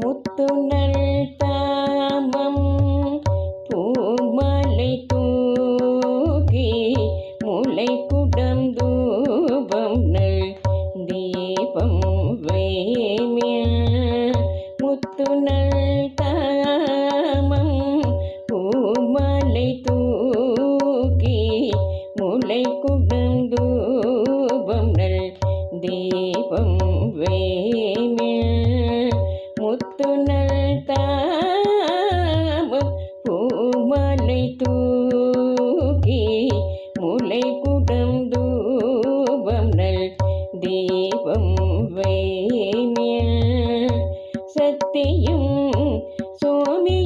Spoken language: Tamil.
முத்துணல் தாமம் பூமலை தூக்கி முளை குடம் தூபம் நல் தீபம் வேமிய முத்துணல் தாமம் பூமலை தூக்கி முளை குடம் தீபம் வேமில் முத்துணல் தாமம் பூமலை தூக்கி முளை குடம் தூபம் நல் தீபம் வேமில் சத்தியும் சுவாமி